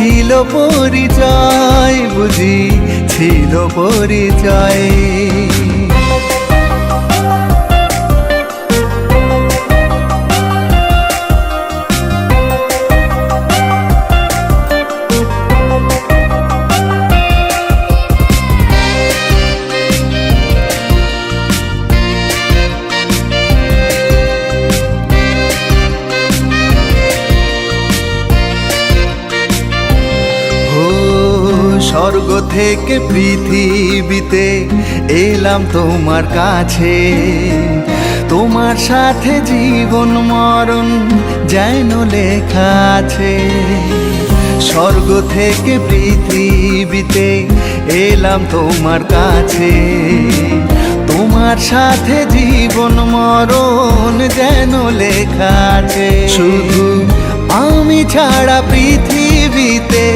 ছিল পরিচয় বুঝি ছিল পরিচয়। স্বর্গ থেকে পৃথিবীতে এলাম তোমার কাছে। তোমার সাথে জীবন মরণ যেন লেখা আছে। স্বর্গ থেকে পৃথিবীতে এলাম তোমার কাছে। তোমার সাথে জীবন মরণ যেন লেখা আছে। শুধু আমি ছাড়া পৃথিবীতে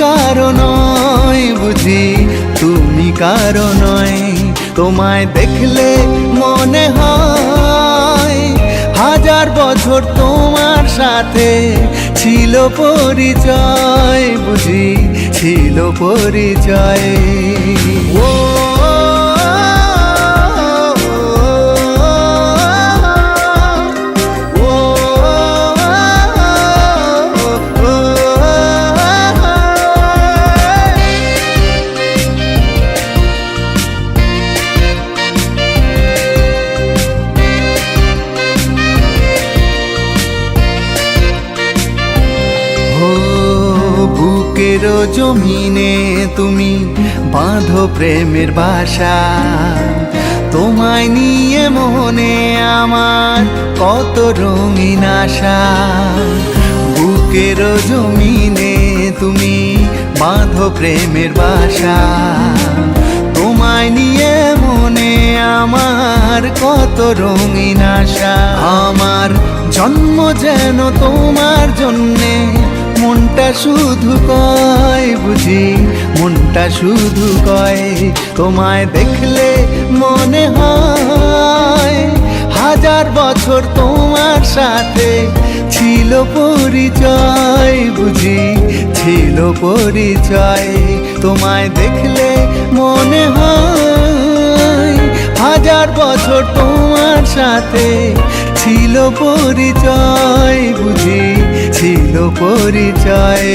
কারও নয় বুঝি, তুমি কারও নয় তোমায় দেখলে মনে হয়, হাজার বছর তোমার সাথে ছিল পরিচয় বুঝি, ছিল পরিচয়। বুকের জমিনে তুমি বাঁধো প্রেমের বাসা। তোমায় নিয়ে মনে আমার কত রঙিন আশা। বুকের জমিনে তুমি বাঁধো প্রেমের বাসা। তোমায় নিয়ে মনে আমার কত রঙিন আশা। আমার জন্ম যেন তোমার জন্যে মনটা শুধু কয় বুঝি, মনটা শুধু কয়, তোমায় দেখলে মনে হয়। হাজার বছর তোমার সাথে ছিল পরিচয় বুঝি, ছিল পরিচয়, তোমায় দেখলে মনে হয়। হাজার বছর তোমার সাথে ছিল পরিচয় বুঝি ছিল পরিচয়।